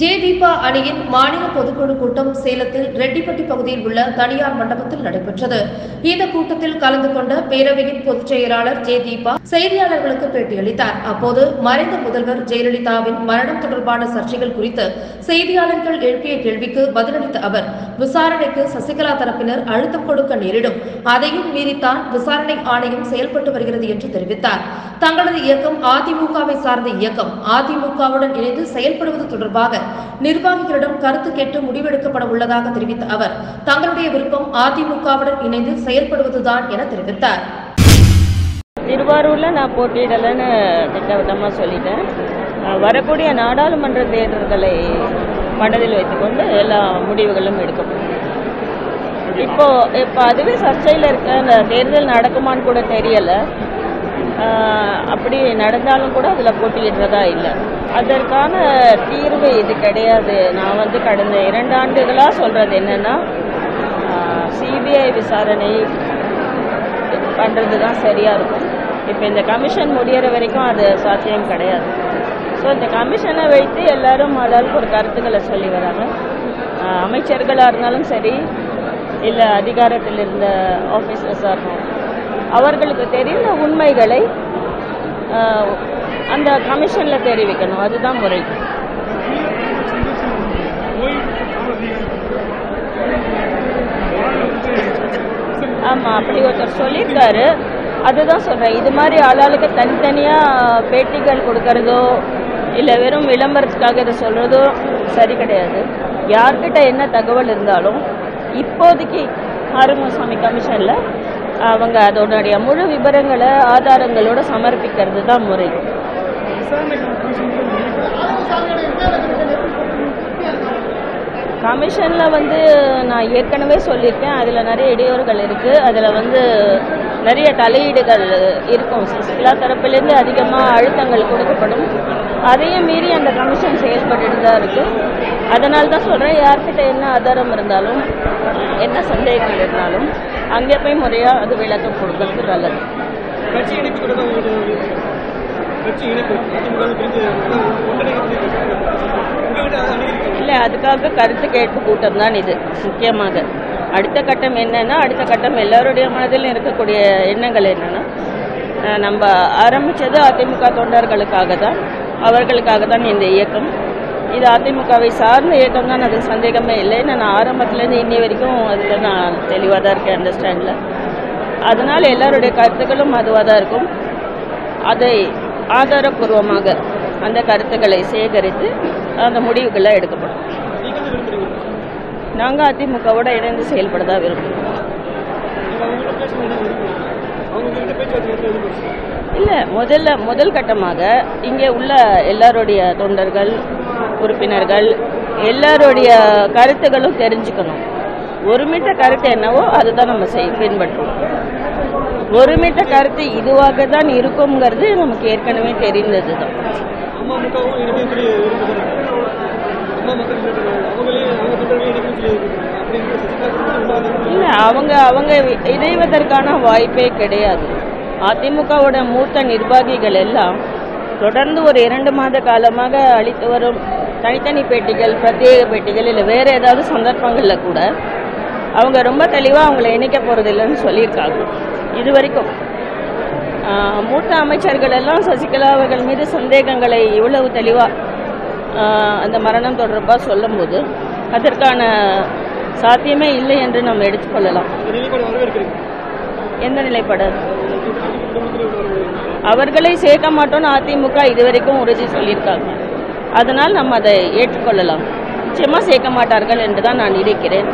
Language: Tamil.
ஜே தீபா அணியின் மாநில பொதுக்குழு கூட்டம் சேலத்தில் ரெட்டிப்பட்டி பகுதியில் உள்ள தனியார் மண்டபத்தில் நடைபெற்றது. இந்த கூட்டத்தில் கலந்து கொண்ட பேரவையின் பொதுச் செயலாளர் ஜே தீபா செய்தியாளர்களுக்கு பேட்டியளித்தார். அப்போது மறைந்த முதல்வர் ஜெயலலிதாவின் மரணம் தொடர்பான சர்ச்சைகள் குறித்து செய்தியாளர்கள் எழுப்பிய கேள்விக்கு பதிலளித்த அவர் விசாரணைக்கு சசிகலா தரப்பினர் அழுத்தம் கொடுக்க நேரிடும். அதையும் மீறித்தான் விசாரணை ஆணையம் செயல்பட்டு வருகிறது என்று தெரிவித்தார். தங்களது இயக்கம் அதிமுகவை சார்ந்த இயக்கம். அதிமுகவுடன் இணைந்து செயல்படுவது தொடர்பாக நிர்வாகிகளிடம் கருத்து கேட்டு முடிவெடுக்கப்பட உள்ளதாக தெரிவித்த அவர் தங்களுடைய விருப்பம் அதிமுகவுடன் இணைந்து செயல்படுவதுதான் என தெரிவித்தார். திருவாரூரில் நான் போட்டியிடலைன்னு திட்டவட்டமாக சொல்லிட்டேன். வரக்கூடிய நாடாளுமன்ற தேர்தல்களை மனதில் வைத்துக்கொண்டு எல்லா முடிவுகளும் எடுக்கப்படும் இப்போ இப்போ அதுவே சர்ச்சையில் இருக்க அந்த தேர்தல் நடக்குமான்னு கூட தெரியலை. ஆஹ் அப்படி நடந்தாலும் கூட அதில் போட்டியிடுறதா இல்லை. அதற்கான தீர்வு இது கிடையாது. நான் வந்து கடந்த இரண்டு ஆண்டுகளாக சொல்கிறது என்னென்னா சிபிஐ விசாரணை பண்ணுறது தான் சரியாக இருக்கும். இப்போ இந்த கமிஷன் முடியிற வரைக்கும் அது சாத்தியம் கிடையாது. ஸோ இந்த கமிஷனை வைத்து எல்லாரும் அதாவது ஒரு கருத்துக்களை சொல்லி வராங்க. அமைச்சர்களாக இருந்தாலும் சரி இல்லை அதிகாரத்தில் இருந்த ஆஃபீஸர்ஸாக இருக்கும் அவர்களுக்கு தெரிந்த உண்மைகளை அந்த கமிஷனில் தெரிவிக்கணும். அதுதான் முறை. ஆமாம் அப்படி ஒருத்தர் சொல்லியிருக்காரு. அதுதான் சொல்கிறேன் இது மாதிரி ஆளாளுக்கு தனித்தனியாக பேட்டிகள் கொடுக்கறதோ இல்லை வெறும் விளம்பரத்துக்காக இதை சொல்கிறதோ சரி கிடையாது. யார்கிட்ட என்ன தகவல் இருந்தாலும் இப்போதைக்கு ஆறுமுகசாமி கமிஷனில் அவங்க அதோடைய முழு விவரங்களை ஆதாரங்களோட சமர்ப்பிக்கிறது தான் முறை. கமிஷனில் வந்து நான் ஏற்கனவே சொல்லியிருக்கேன். அதில் நிறைய இடையூறுகள் இருக்குது அதில் வந்து நிறைய தலையீடுகள் இருக்கும். சசிகலா தரப்பிலேருந்து அதிகமாக அழுத்தங்கள் கொடுக்கப்படும். அதையும் மீறி அந்த கமிஷன் செயல்பட்டுட்டு தான் இருக்குது அதனால தான் சொல்கிறேன் யார்கிட்ட என்ன ஆதாரம் இருந்தாலும் என்ன சந்தேகங்கள் இருந்தாலும் அங்கே போய் முறையாக அது விளக்கம் கொடுக்கறது நல்லது. கட்சி இணைப்பு இல்லை அதுக்காக கருத்து கேட்பு கூட்டம் தான் இது முக்கியமாக. அடுத்த கட்டம் என்னன்னா அடுத்த கட்டம் எல்லாருடைய மனதிலும் இருக்கக்கூடிய எண்ணங்கள் என்னன்னா நம்ம ஆரம்பித்தது அதிமுக தொண்டர்களுக்காக தான் அவர்களுக்காக தான் இந்த இயக்கம். இது அதிமுகவை சார்ந்த இயக்கம் தான் அது சந்தேகமே இல்லை. நான் ஆரம்பத்துலேருந்து இன்னி வரைக்கும் அதில் நான் தெளிவாக தான் இருக்கேன் அண்டர்ஸ்டாண்டில் அதனால் எல்லாருடைய கருத்துக்களும் அதுவாக தான் இருக்கும். அதை ஆதாரப்பூர்வமாக அந்த கருத்துக்களை சேகரித்து அந்த முடிவுகளை எடுக்கப்படும். நாங்கள் அதிமுகவோட இணைந்து செயல்படதா விரும்புகிறோம் இல்லை முதல்ல முதல் கட்டமாக இங்கே உள்ள எல்லாருடைய தொண்டர்கள் உறுப்பினர்கள் எல்லாருடைய கருத்துகளும் தெரிஞ்சுக்கணும். ஒருமித்த கருத்து என்னவோ அதுதான் நம்ம செய் பின்பற்றுவோம். ஒருமித்த கருத்து இதுவாக தான் இருக்குங்கிறது நமக்கு ஏற்கனவே தெரிந்தது தான் இல்லை. அவங்க அவங்க இணைவதற்கான வாய்ப்பே கிடையாது. அதிமுகவோட மூத்த நிர்வாகிகள் எல்லாம் தொடர்ந்து ஒரு இரண்டு மாத காலமாக அளித்து வரும் தனித்தனி பேட்டிகள் பிரத்யேக பேட்டிகள் இல்லை வேறு ஏதாவது சந்தர்ப்பங்களில் கூட அவங்க ரொம்ப தெளிவாக அவங்கள இணைக்க போகிறது இல்லைன்னு சொல்லியிருக்காங்க. இது வரைக்கும் மூத்த அமைச்சர்கள் எல்லாம் சசிகலா அவர்கள் மீது சந்தேகங்களை இவ்வளவு தெளிவாக அந்த மரணம் தொடர்பாக சொல்லும்போது அதற்கான சாத்தியமே இல்லை என்று நாம் எடுத்துக்கொள்ளலாம். எந்த நிலைப்பாடு? அவர்களை சேர்க்க மாட்டோம்னு அதிமுக இதுவரைக்கும் உறுதி சொல்லியிருக்காங்க. அதனால் நம்ம அதை ஏற்றுக்கொள்ளலாம். நிச்சயமாக சேர்க்க மாட்டார்கள் என்று தான் நான் நினைக்கிறேன்.